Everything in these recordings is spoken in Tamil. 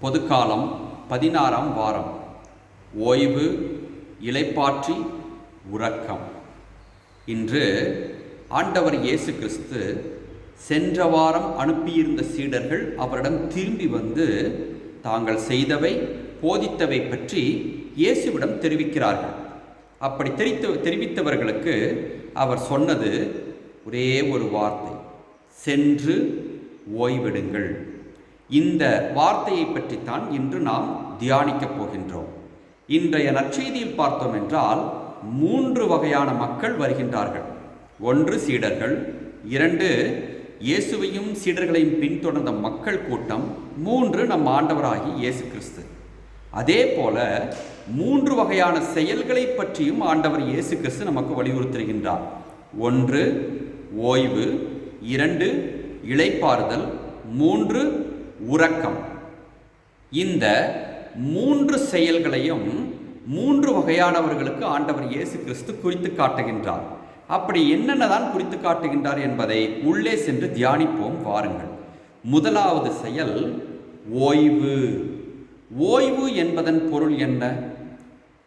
பொதுக்காலம் பதினாறாம் வாரம். ஓய்வு இளைப்பாற்றி உறக்கம். இன்று ஆண்டவர் இயேசு கிறிஸ்து சென்ற வாரம் அனுப்பியிருந்த சீடர்கள் அவரிடம் திரும்பி வந்து தாங்கள் செய்தவை போதித்தவை பற்றி இயேசுவிடம் தெரிவிக்கிறார்கள். அப்படி தெரித்து தெரிவித்தவர்களுக்கு அவர் சொன்னது ஒரே ஒரு வார்த்தை சென்று ஓய்வெடுங்கள். இந்த வார்த்தையை பற்றித்தான் இன்று நாம் தியானிக்கப் போகின்றோம். இன்றைய நற்செய்தியில் பார்த்தோம் என்றால் மூன்று வகையான மக்கள் வருகின்றார்கள். ஒன்று சீடர்கள் இரண்டு இயேசுவையும் சீடர்களையும் பின்தொடர்ந்த மக்கள் கூட்டம் மூன்று நம் ஆண்டவராகி இயேசு கிறிஸ்து அதே போல மூன்று வகையான செயல்களை பற்றியும் ஆண்டவர் இயேசு கிறிஸ்து நமக்கு வலியுறுத்துகின்றார். ஒன்று ஓய்வு இரண்டு இளைப்பாறுதல் மூன்று உறக்கம். இந்த மூன்று செயல்களையும் மூன்று வகையானவர்களுக்கு ஆண்டவர் இயேசு கிறிஸ்து குறித்து காட்டுகின்றார். அப்படி என்னென்னதான் குறித்து காட்டுகின்றார் என்பதை உள்ளே சென்று தியானிப்போம் வாருங்கள். முதலாவது செயல் ஓய்வு. ஓய்வு என்பதன் பொருள் என்ன?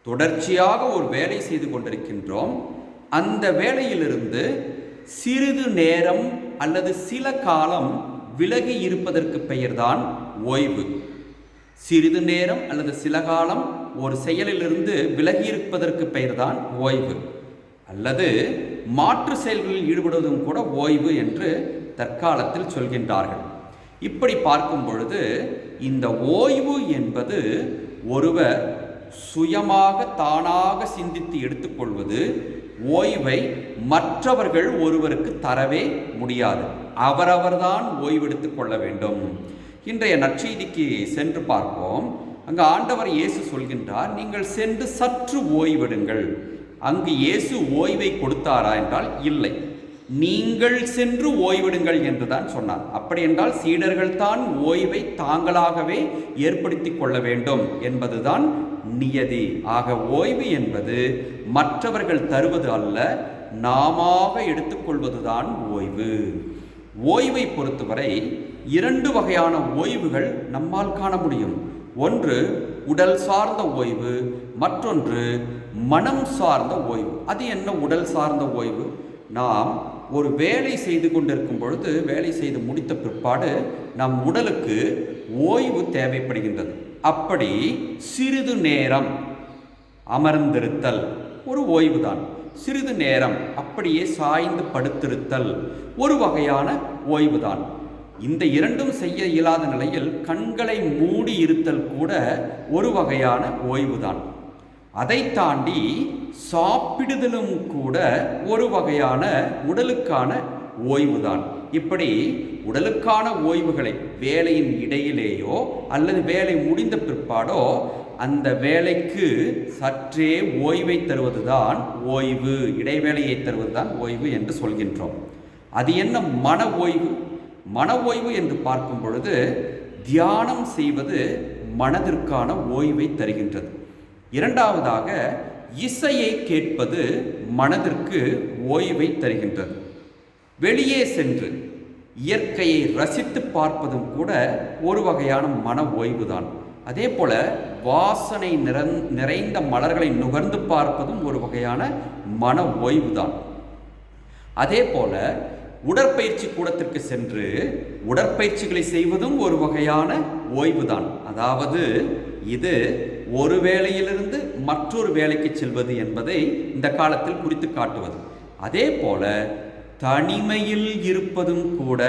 தொடர்ச்சியாக ஒரு வேலை செய்து கொண்டிருக்கின்றோம். அந்த வேலையிலிருந்து சிறிது நேரம் அல்லது சில காலம் விலகி இருப்பதற்கு பெயர்தான் ஓய்வு. சிறிது நேரம் அல்லது சில காலம் ஒரு செயலிலிருந்து விலகி இருப்பதற்கு பெயர்தான் ஓய்வு. அல்லது மாற்று செயல்களில் ஈடுபடுவதும் கூட ஓய்வு என்று தற்காலத்தில் சொல்கின்றார்கள். இப்படி பார்க்கும் பொழுது இந்த ஓய்வு என்பது ஒருவர் சுயமாக தானாக சிந்தித்து எடுத்துக்கொள்வது ஓய்வை மற்றவர்கள் ஒருவருக்கு தரவே முடியாது. அவரவர்தான் ஓய்வெடுத்துக் கொள்ள வேண்டும். இன்றைய நற்செய்திக்கு சென்று பார்ப்போம். அங்கு ஆண்டவர் இயேசு சொல்கின்றார் நீங்கள் சென்று சற்று ஓய்வெடுங்கள். அங்கு இயேசு ஓய்வை கொடுத்தாரா என்றால் இல்லை. நீங்கள் சென்று ஓய்வெடுங்கள் என்றுதான் சொன்னார். அப்படி என்றால் சீடர்கள் தான் ஓய்வை தாங்களாகவே ஏற்படுத்தி கொள்ள வேண்டும் என்பதுதான் நியதி. ஆக ஓய்வு என்பது மற்றவர்கள் தருவது அல்ல நாமாக எடுத்துக்கொள்வதுதான் ஓய்வு. ஓய்வை பொறுத்தவரை இரண்டு வகையான ஓய்வுகள் நம்மால் காண முடியும். ஒன்று உடல் சார்ந்த ஓய்வு. மற்றொன்று மனம் சார்ந்த ஓய்வு. அது என்ன உடல் சார்ந்த ஓய்வு? நாம் ஒரு வேலை செய்து கொண்டிருக்கும் பொழுது வேலை செய்து முடித்த பிற்பாடு நம் உடலுக்கு ஓய்வு தேவைப்படுகின்றது. அப்படி சிறிது நேரம் அமர்ந்திருத்தல் ஒரு ஓய்வுதான். சிறிது நேரம் அப்படியே சாய்ந்து படுத்திருத்தல் ஒரு வகையான ஓய்வுதான். இந்த இரண்டும் செய்ய இயலாத நிலையில் கண்களை மூடி இருத்தல் கூட ஒரு வகையான ஓய்வுதான். அதை தாண்டி சாப்பிடுதலும் கூட ஒரு வகையான உடலுக்கான ஓய்வுதான். இப்படி உடலுக்கான ஓய்வுகளை வேலையின் இடையிலேயோ அல்லது வேலை முடிந்த பிற்பாடோ அந்த வேலைக்கு சற்றே ஓய்வை தருவதுதான் ஓய்வு. இடைவேளையை தருவதுதான் ஓய்வு என்று சொல்கின்றோம். அது என்ன மன ஓய்வு? மன ஓய்வு என்று பார்க்கும் பொழுது தியானம் செய்வது மனதிற்கான ஓய்வை தருகின்றது. இரண்டாவதாக இசையை கேட்பது மனதிற்கு ஓய்வை தருகின்றது. வெளியே சென்று இயற்கையை ரசித்து பார்ப்பதும் கூட ஒரு வகையான மன ஓய்வுதான். அதே போல வாசனை நிறந் நிறைந்த மலர்களை நுகர்ந்து பார்ப்பதும் ஒரு வகையான மன ஓய்வு தான் அதே போல உடற்பயிற்சி கூடத்திற்கு சென்று உடற்பயிற்சிகளை செய்வதும் ஒரு வகையான ஓய்வு தான் அதாவது இது ஒரு வேலையிலிருந்து மற்றொரு வேலைக்கு செல்வது என்பதை இந்த காலத்தில் குறித்து காட்டுவது. அதே போல தனிமையில் இருப்பதும் கூட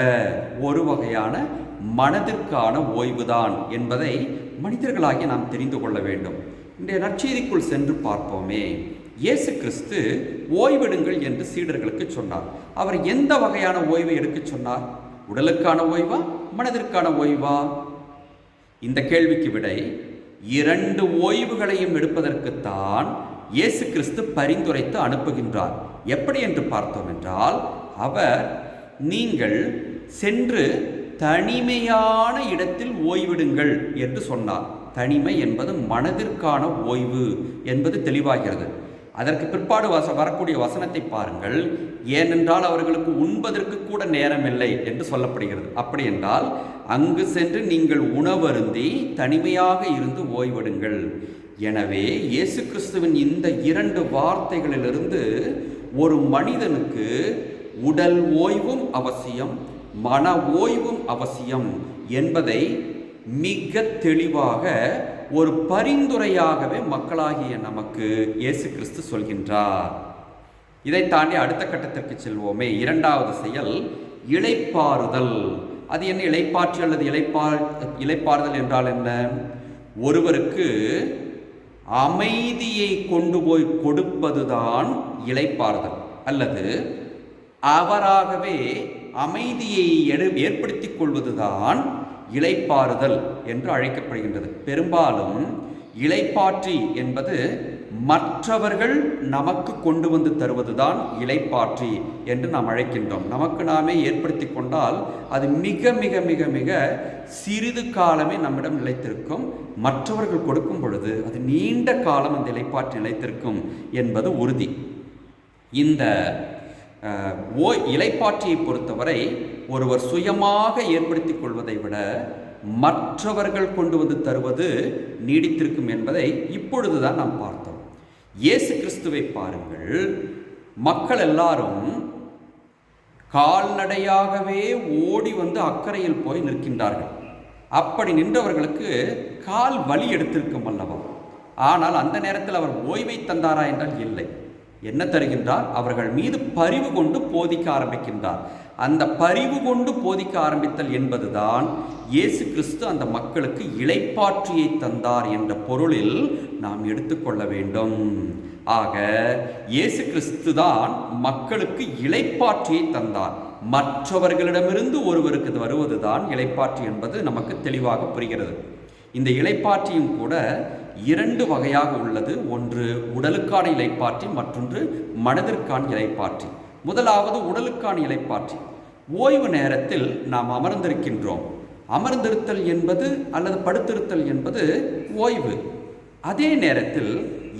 ஒரு வகையான மனதிற்கான ஓய்வுதான் என்பதை மனிதர்களாகி நாம் தெரிந்து கொள்ள வேண்டும். இன்றைய நற்செய்திக்குள் சென்று பார்ப்போமே. இயேசு கிறிஸ்து ஓய்வெடுங்கள் என்று சீடர்களுக்கு சொன்னார். அவர் எந்த வகையான ஓய்வை எடுக்க சொன்னார்? உடலுக்கான ஓய்வா? மனதிற்கான ஓய்வா? இந்த கேள்விக்கு விடை இரண்டு ஓய்வுகளையும் எடுப்பதற்குத்தான் இயேசு கிறிஸ்து பரிந்துரைத்து அனுப்புகின்றார். எப்படி என்று பார்த்தோம் என்றால் அவர் நீங்கள் சென்று தனிமையான இடத்தில் ஓய்விடுங்கள் என்று சொன்னார். தனிமை என்பது மனதிற்கான ஓய்வு என்பது தெளிவாகிறது. அதற்கு பிற்பாடு வச வரக்கூடிய வசனத்தை பாருங்கள். ஏனென்றால் அவர்களுக்கு உண்பதற்கு கூட நேரமில்லை என்று சொல்லப்படுகிறது. அப்படி என்றால் அங்கு சென்று நீங்கள் உணவருந்தி தனிமையாக இருந்து ஓய்வெடுங்கள். எனவே இயேசு கிறிஸ்துவின் இந்த இரண்டு வார்த்தைகளிலிருந்து ஒரு மனிதனுக்கு உடல் ஓய்வும் அவசியம் மன ஓய்வும் அவசியம் என்பதை மிக தெளிவாக ஒரு பரிந்துரையாகவே மக்களாகிய நமக்கு இயேசு கிறிஸ்து சொல்கின்றார். இதை தாண்டி அடுத்த கட்டத்திற்கு செல்வோமே இரண்டாவது செயல் இளைப்பாறுதல். அது என்ன இளைப்பாற்றி அல்லது இளைப்பா இளைப்பாறுதல் என்றால் என்ன? ஒருவருக்கு அமைதியை கொண்டு போய் கொடுப்பதுதான் இளைப்பாறுதல் அல்லது அவராகவே அமைதியை எடு கொள்வதுதான் இலைப்பாறுதல் என்று அழைக்கப்படுகின்றது. பெரும்பாலும் இலைப்பாற்றி என்பது மற்றவர்கள் நமக்கு கொண்டு வந்து தருவதுதான் இலைப்பாற்றி என்று நாம் அழைக்கின்றோம். நமக்கு நாமே ஏற்படுத்தி கொண்டால் அது மிக மிக மிக மிக சிறிது காலமே நம்மிடம் நிலைத்திருக்கும். மற்றவர்கள் கொடுக்கும் பொழுது அது நீண்ட காலம் அந்த இலைப்பாற்றி நிலைத்திருக்கும் என்பது உறுதி. இந்த ஓய் ஓ இலைப்பாற்றியை பொறுத்தவரை ஒருவர் சுயமாக ஏற்படுத்திக் கொள்வதை விட மற்றவர்கள் கொண்டு வந்து தருவது நீடித்திருக்கும் என்பதை இப்பொழுதுதான் நாம் பார்த்தோம். இயேசு கிறிஸ்துவை பாருங்கள். மக்கள் எல்லாரும் கால்நடையாகவே ஓடி வந்து அக்கறையில் போய் நிற்கின்றார்கள். அப்படி நின்றவர்களுக்கு கால் வலி எடுத்திருக்கும் அல்லவா? ஆனால் அந்த நேரத்தில் அவர் ஓய்வை தந்தாரா என்றால் இல்லை. என்ன தருகின்றார்? அவர்கள் மீது பரிவு கொண்டு போதிக்க ஆரம்பிக்கின்றார். அந்த பரிவு கொண்டு போதிக்க ஆரம்பித்தல் என்பதுதான் இயேசு கிறிஸ்து அந்த மக்களுக்கு இளைப்பாற்றியை தந்தார் என்ற பொருளில் நாம் எடுத்துக்கொள்ள வேண்டும். ஆக இயேசு கிறிஸ்து தான் மக்களுக்கு இளைப்பாற்றியை தந்தார். மற்றவர்களிடமிருந்து ஒருவருக்கு வருவதுதான் இளைப்பாற்றி என்பது நமக்கு தெளிவாக புரிகிறது. இந்த இலைப்பாற்றியும் கூட இரண்டு வகையாக உள்ளது. ஒன்று உடலுக்கான இலைப்பாற்றி மற்றொன்று மனதிற்கான இலைப்பாற்றி. முதலாவது உடலுக்கான இலைப்பாற்றி. ஓய்வு நேரத்தில் நாம் அமர்ந்திருக்கின்றோம். அமர்ந்திருத்தல் என்பது அல்லது படுத்திருத்தல் என்பது ஓய்வு. அதே நேரத்தில்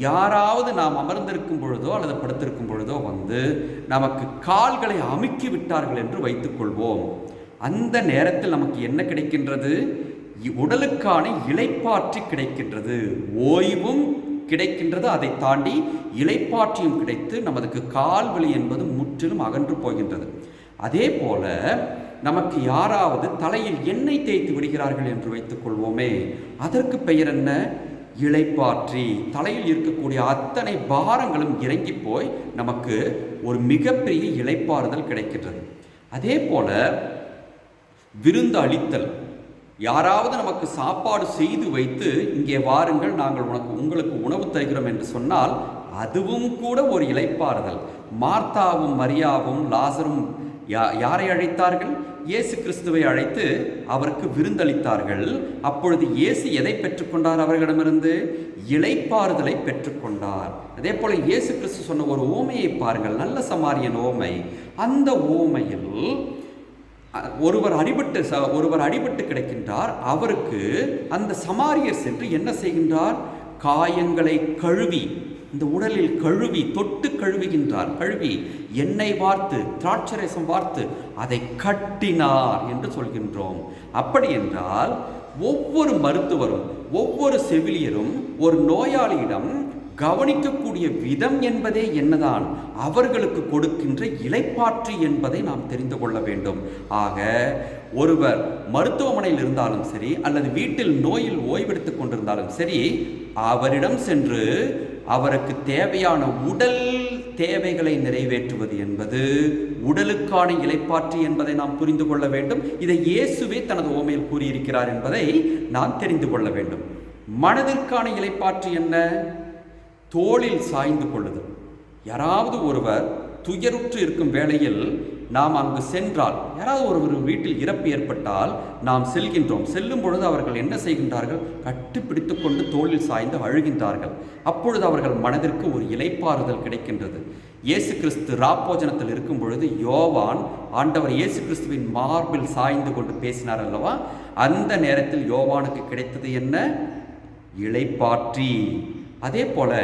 யாராவது நாம் அமர்ந்திருக்கும் பொழுதோ அல்லது படுத்திருக்கும் பொழுதோ வந்து நமக்கு கால்களை அமுக்கி விட்டார்கள் என்று வைத்துக்கொள்வோம். அந்த நேரத்தில் நமக்கு என்ன கிடைக்கின்றது? உடலுக்கான இளைப்பாற்றி கிடைக்கின்றது. ஓய்வும் கிடைக்கின்றது. அதை தாண்டி இலைப்பாற்றியும் கிடைத்து நமதுக்கு கால் வலி என்பது முற்றிலும் அகன்று போகின்றது. அதே போல நமக்கு யாராவது தலையில் எண்ணெய் தேய்த்து விடுகிறார்கள் என்று வைத்துக் கொள்வோமே அதற்கு பெயர் என்ன? இழைப்பாற்றி தலையில் இருக்கக்கூடிய அத்தனை பாரங்களும் இறங்கி போய் நமக்கு ஒரு மிகப்பெரிய இழைப்பாறுதல் கிடைக்கின்றது. அதே போல விருந்து அளித்தல். யாராவது நமக்கு சாப்பாடு செய்து வைத்து இங்கே வாருங்கள் நாங்கள் உனக்கு உங்களுக்கு உணவு தருகிறோம் என்று சொன்னால் அதுவும் கூட ஒரு இளைப்பாறுதல். மார்த்தாவும் மரியாவும் லாசரும் யா யாரை அழைத்தார்கள்? இயேசு கிறிஸ்துவை அழைத்து அவருக்கு விருந்தளித்தார்கள். அப்பொழுது இயேசு எதை பெற்றுக்கொண்டார் அவர்களிடமிருந்து? இளைப்பாறுதலை பெற்றுக்கொண்டார். அதே போல இயேசு கிறிஸ்து சொன்ன ஒரு ஓமையை பாருங்கள் நல்ல சமாரியன் ஓமை. அந்த ஓமையில் ஒருவர் அடிபட்டு ச- ஒருவர் அடிபட்டு கிடக்கின்றார் அவருக்கு அந்த சமாரியர் சென்று என்ன செய்கின்றார்? காயங்களை கழுவி இந்த உடலில் கழுவி தொட்டு கழுவுகின்றார். கழுவி எண்ணெய் வார்த்து திராட்சரசம் வார்த்து அதை கட்டினார் என்று சொல்கின்றோம். அப்படி என்றால் ஒவ்வொரு மருத்துவரும் ஒவ்வொரு செவிலியரும் ஒரு நோயாளியிடம் கவனிக்கக்கூடிய விதம் என்பதே என்னதான் அவர்களுக்கு கொடுக்கின்ற இலைப்பாற்று என்பதை நாம் தெரிந்து கொள்ள வேண்டும். ஆக ஒருவர் மருத்துவமனையில் இருந்தாலும் சரி அல்லது வீட்டில் நோயில் ஓய்வெடுத்துக் கொண்டிருந்தாலும் சரி அவரிடம் சென்று அவருக்கு தேவையான உடல் தேவைகளை நிறைவேற்றுவது என்பது உடலுக்கான இலைப்பாற்று என்பதை நாம் புரிந்து கொள்ள வேண்டும். இதை இயேசுவே தனது ஓமையில் கூறியிருக்கிறார் என்பதை நாம் தெரிந்து கொள்ள வேண்டும். மனதிற்கான இலைப்பாற்று என்ன? தோளில் சாய்ந்து கொள்ளுதல் யாராவது ஒருவர் துயருற்று இருக்கும் வேளையில் நாம் அங்கு சென்றால் யாராவது ஒருவர் வீட்டில் இறப்பு ஏற்பட்டால் நாம் செல்கின்றோம். செல்லும் பொழுது அவர்கள் என்ன செய்கின்றார்கள்? கட்டுப்பிடித்து கொண்டு தோளில் சாய்ந்து அழுகின்றார்கள். அப்பொழுது அவர்கள் மனதிற்கு ஒரு இலைப்பாறுதல் கிடைக்கின்றது. இயேசு கிறிஸ்து ராப்போஜனத்தில் இருக்கும் பொழுது யோவான் ஆண்டவர் இயேசு கிறிஸ்துவின் மார்பில் சாய்ந்து கொண்டு பேசினார் அல்லவா? அந்த நேரத்தில் யோவானுக்கு கிடைத்தது என்ன? இலைப்பாற்றி அதே போல்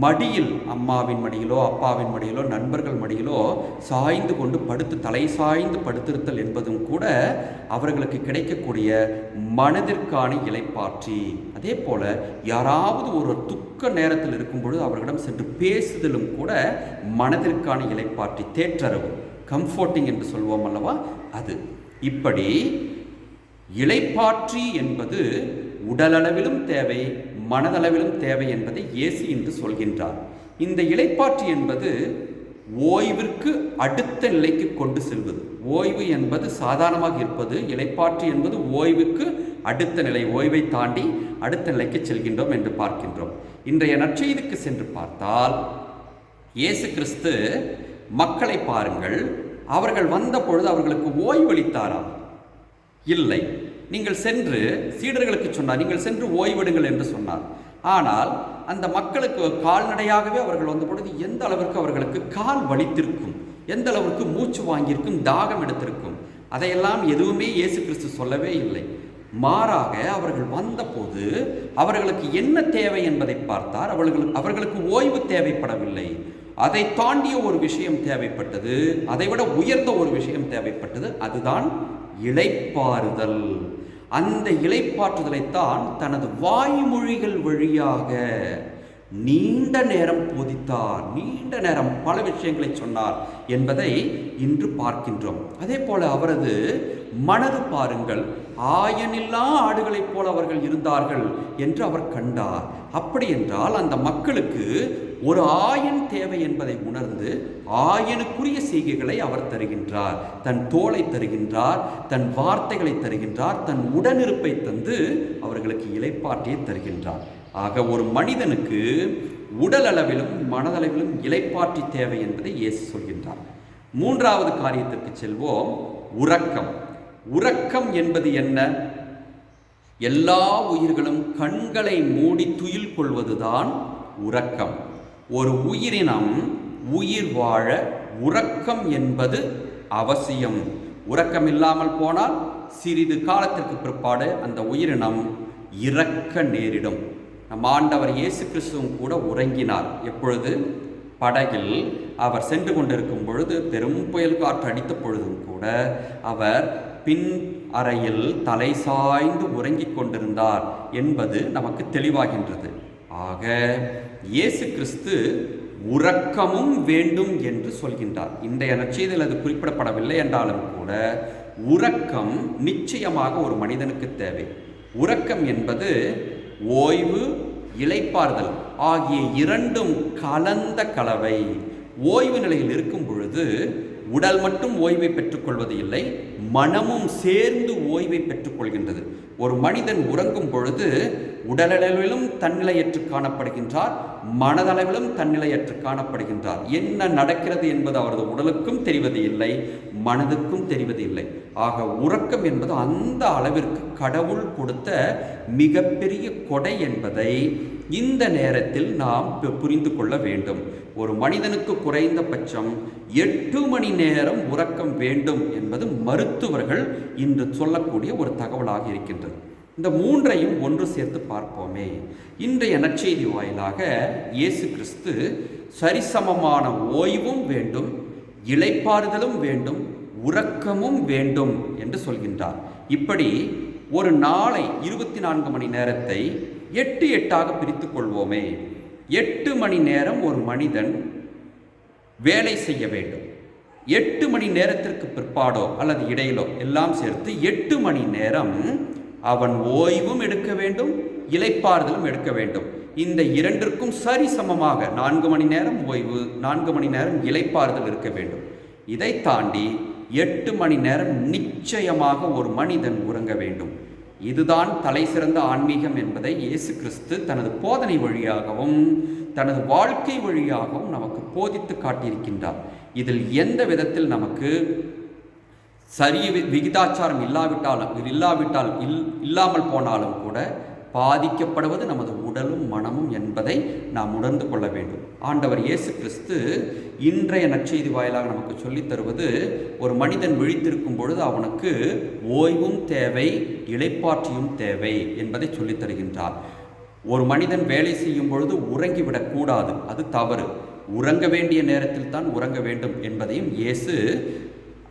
மடியில் அம்மாவின் மடியிலோ அப்பாவின் மடியிலோ நண்பர்கள் மடியிலோ சாய்ந்து கொண்டு படுத்து தலை சாய்ந்து படுத்திருத்தல் என்பதும் கூட அவர்களுக்கு கிடைக்கக்கூடிய மனதிற்கான இலைப்பாற்றி. அதே போல யாராவது ஒரு துக்க நேரத்தில் இருக்கும் பொழுது அவர்களிடம் சென்று பேசுதலும் கூட மனதிற்கான இலைப்பாற்றி தேற்றரவு கம்ஃபோர்ட்டிங் என்று சொல்வோம் அல்லவா? அது. இப்படி இலைப்பாற்றி என்பது உடலளவிலும் தேவை மனதளவிலும் தேவை என்பதை ஏசி என்று சொல்கின்றார். இந்த இலைப்பாற்று என்பது ஓய்விற்கு அடுத்த நிலைக்கு கொண்டு செல்வது. ஓய்வு என்பது சாதாரணமாக இருப்பது இளைப்பாற்றி என்பது ஓய்வுக்கு அடுத்த நிலை ஓய்வை தாண்டி அடுத்த நிலைக்கு செல்கின்றோம் என்று பார்க்கின்றோம். இன்றைய நற்செய்திக்கு சென்று பார்த்தால் இயேசு கிறிஸ்து மக்களை பாருங்கள் அவர்கள் வந்த பொழுது அவர்களுக்கு ஓய்வளித்தாராம் இல்லை. நீங்கள் சென்று சீடர்களுக்கு சொன்னார் நீங்கள் சென்று ஓய்வெடுங்கள் என்று சொன்னார். ஆனால் அந்த மக்களுக்கு கால்நடையாகவே அவர்கள் வந்த பொழுது எந்த அளவிற்கு அவர்களுக்கு கால் வலித்திருக்கும் எந்த அளவிற்கு மூச்சு வாங்கியிருக்கும் தாகம் எடுத்திருக்கும் அதையெல்லாம் எதுவுமே இயேசு கிறிஸ்து சொல்லவே இல்லை. மாறாக அவர்கள் வந்தபோது அவர்களுக்கு என்ன தேவை என்பதை பார்த்தார். அவர்களுக்கு அவர்களுக்கு ஓய்வு தேவைப்படவில்லை. அதை தாண்டிய ஒரு விஷயம் தேவைப்பட்டது அதைவிட உயர்ந்த ஒரு விஷயம் தேவைப்பட்டது அதுதான் இளைப்பாறுதல். அந்த இலைப்பாற்றுதலைத்தான் தனது வாய்மொழிகள் வழியாக நீண்ட நேரம் போதித்தார். நீண்ட நேரம் பல விஷயங்களை சொன்னார் என்பதை இன்று பார்க்கின்றோம். அதே போல அவரது மனது பாருங்கள். ஆயனில்லா ஆடுகளைப் போல அவர்கள் இருந்தார்கள் என்று அவர் கண்டார். அப்படி என்றால் அந்த மக்களுக்கு ஒரு ஆயன் தேவை என்பதை உணர்ந்து ஆயனுக்குரிய செய்கைகளை அவர் தருகின்றார். தன் தோலை தருகின்றார் தன் வார்த்தைகளை தருகின்றார் தன் உடனிருப்பை தந்து அவர்களுக்கு இலைப்பாட்டியை தருகின்றார். ஆக ஒரு மனிதனுக்கு உடல் அளவிலும் மனதளவிலும் இலைப்பாற்றி தேவை என்பதை இயேசு சொல்கின்றார். மூன்றாவது காரியத்திற்கு செல்வோம் உறக்கம். உறக்கம் என்பது என்ன? எல்லா உயிர்களும் கண்களை மூடி துயில் கொள்வதுதான் உறக்கம். ஒரு உயிரினம் உயிர் வாழ உறக்கம் என்பது அவசியம். உறக்கம் இல்லாமல் போனால் சிறிது காலத்திற்கு பிற்பாடு அந்த உயிரினம் இறக்க நேரிடும். நம் ஆண்டவர் இயேசு கிறிஸ்துவும் கூட உறங்கினார். எப்பொழுது? படகில் அவர் சென்று கொண்டிருக்கும் பொழுது பெரும் புயல் காற்று அடித்த பொழுதும் கூட அவர் பின் அறையில் தலை சாய்ந்து உறங்கிக் கொண்டிருந்தார் என்பது நமக்கு தெளிவாகின்றது. ஆக இயேசு கிறிஸ்து உறக்கமும் வேண்டும் என்று சொல்கின்றார். இன்றைய நற்செய்தியில் அது குறிப்பிடப்படவில்லை என்றாலும் கூட உறக்கம் நிச்சயமாக ஒரு மனிதனுக்கு தேவை. உறக்கம் என்பது ஓய்வு இளைப்பாறுதல் ஆகிய இரண்டும் கலந்த கலவை. ஓய்வு நிலையில் இருக்கும் பொழுது உடல் மட்டும் ஓய்வை பெற்றுக்கொள்வது இல்லை மனமும் சேர்ந்து ஓய்வை பெற்றுக்கொள்கின்றது. ஒரு மனிதன் உறங்கும் பொழுது உடலளவிலும் தன்னிலையற்று காணப்படுகின்றார் மனதளவிலும் தன்னிலையற்று காணப்படுகின்றார். என்ன நடக்கிறது என்பது அவரது உடலுக்கும் தெரிவது இல்லை மனதுக்கும் தெரிவது இல்லை. ஆக உறக்கம் என்பது அந்த அளவிற்கு கடவுள் கொடுத்த மிகப்பெரிய கொடை என்பதை இந்த நேரத்தில் நாம் பு- புரிந்து கொள்ள வேண்டும். ஒரு மனிதனுக்கு குறைந்தபட்சம் எட்டு மணி நேரம் உறக்கம் வேண்டும் என்பது மருத்துவர்கள் இன்று சொல்லக்கூடிய ஒரு தகவலாக இருக்கின்றது. இந்த மூன்றையும் ஒன்று சேர்த்து பார்ப்போமே. இன்றைய நற்செய்தி வாயிலாக இயேசு கிறிஸ்து சரிசமமான ஓய்வும் வேண்டும் இளைப்பாறுதலும் வேண்டும் உறக்கமும் வேண்டும் என்று சொல்கின்றார். இப்படி ஒரு நாளை இருபத்தி நான்கு மணி நேரத்தை எட்டு எட்டாக பிரித்து கொள்வோமே. எட்டு மணி நேரம் ஒரு மனிதன் வேலை செய்ய வேண்டும். எட்டு மணி நேரத்திற்கு பிற்பாடோ அல்லது இடையிலோ எல்லாம் சேர்த்து எட்டு மணி நேரம் அவன் ஓய்வும் எடுக்க வேண்டும் இலைப்பாறுதலும் எடுக்க வேண்டும். இந்த இரண்டிற்கும் சரி சமமாக நான்கு மணி நேரம் ஓய்வு நான்கு மணி நேரம் இலைப்பாறுதல் இருக்க வேண்டும். இதை தாண்டி எட்டு மணி நேரம் நிச்சயமாக ஒரு மனிதன் உறங்க வேண்டும். இதுதான் தலை சிறந்த ஆன்மீகம் என்பதை இயேசு கிறிஸ்து தனது போதனை வழியாகவும் தனது வாழ்க்கை வழியாகவும் நமக்கு போதித்து காட்டியிருக்கின்றார். இதில் எந்த விதத்தில் நமக்கு சரிய வி- விகிதாச்சாரம் இல்லாவிட்டாலும் இல்லாவிட்டால் இல் இல்லாமல் போனாலும் கூட பாதிக்கப்படுவது நமது உடலும் மனமும் என்பதை நாம் உணர்ந்து கொள்ள வேண்டும். ஆண்டவர் இயேசு கிறிஸ்து இன்றைய நற்செய்தி வாயிலாக நமக்கு சொல்லித் தருவது ஒரு மனிதன் விழித்திருக்கும் பொழுது அவனுக்கு ஓய்வும் தேவை இளைப்பாற்றியும் தேவை என்பதை சொல்லித் தருகின்றார். ஒரு மனிதன் வேலை செய்யும் பொழுது உறங்கிவிடக்கூடாது அது தவறு. உறங்க வேண்டிய நேரத்தில் தான் உறங்க வேண்டும் என்பதையும் இயேசு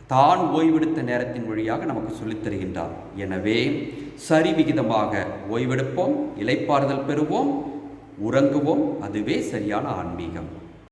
தான் ஓய்வெடுத்த நேரத்தின் வழியாக நமக்கு சொல்லித் தருகின்றார். எனவே சரிவிகிதமாக ஓய்வெடுப்போம் இலைப்பாறுதல் பெறுவோம் உறங்குவோம் அதுவே சரியான ஆன்மீகம்.